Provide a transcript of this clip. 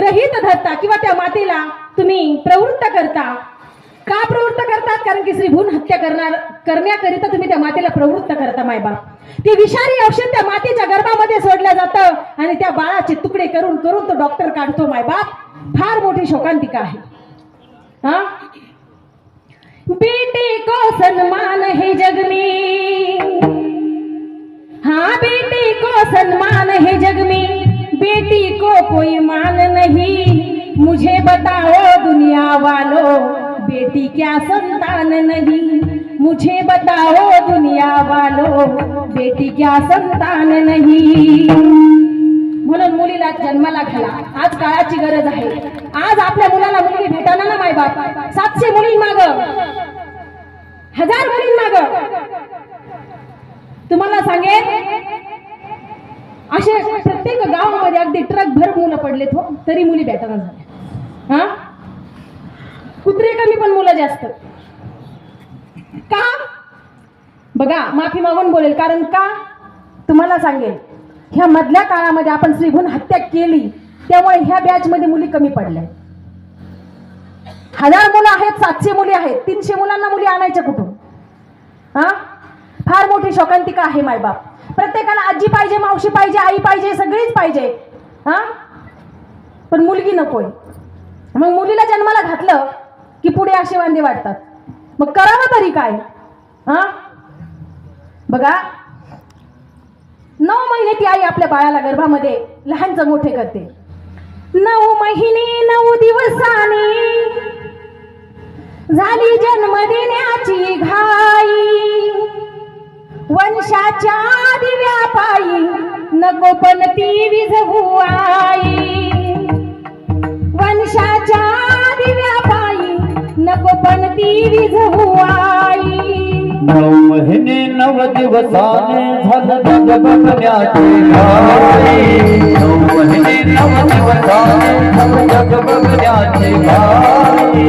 ग्रहित धरता किंवा त्या मातेला तुम्ही प्रवृत्त करता. का प्रवृत्त करतात कारण की श्री भून हत्या करणार करण्याकरिता तुम्ही त्या मातेला प्रवृत्त करता मायबाप ते विषारी औषध त्या मातेच्या गर्भामध्ये सोडलं जातं आणि त्या बाळाचे तुकडे करून करून तो डॉक्टर काढतो मायबाप फार मोठी शोकांतिका आहे. हा? बेटे को सन्मान है जग में. हाँ बेटे को सन्मान है जग में. बेटी को कोई मान मुझे बताओ दुनिया वालों बेटी क्या संतान नहीं? मुझे बताओ दुनिया वालों बेटी क्या संतान नहीं? म्हणून मुलीला जन्माला घाला. आज काळाची गरज आहे. आज आपल्या मुलाला मुलगी भेटाना ना मायबाप सातशे मुली माग. हजार मुली माग. तुम्हाला सांगेन असे प्रत्येक गावामध्ये अगदी ट्रक भर मुलं पडलेत हो तरी मुली भेटाना झाल्या. हा? कुत्रे कमी पण मुलं जास्त. का? बघा माफी मागून बोलेल कारण का? तुम्हाला सांगेल ह्या मधल्या काळामध्ये आपण श्रीभून हत्या केली त्यामुळे ह्या बॅचमध्ये मुली कमी पडल्या. हजार मुलं आहेत सातशे मुली आहेत तीनशे मुलांना मुली आणायच्या कुठून? हा? फार मोठी शोकांतिका आहे मायबाप प्रत्येकाला आजी पाहिजे मावशी पाहिजे आई पाहिजे सगळीच पाहिजे. हा? पण मुलगी नकोय. मग मुलीला जन्माला घातलं की पुढे असे वांदे वाटतात मग करावं तरी काय? हा? बघा. नऊ महिने ती आई आपल्या बाळाला गर्भामध्ये लहानचं मोठे करते. नऊ महिने नऊ दिवसाने झाली जन्म देण्याची घाई. वंशाच्या दिव्या पायी नको पण ती विझवू. नऊ महिने नव दिवसाने झालं तुझ बघण्याचे भाई नऊ महिने नव दिवसाने झालं जग बघण्याचे भाई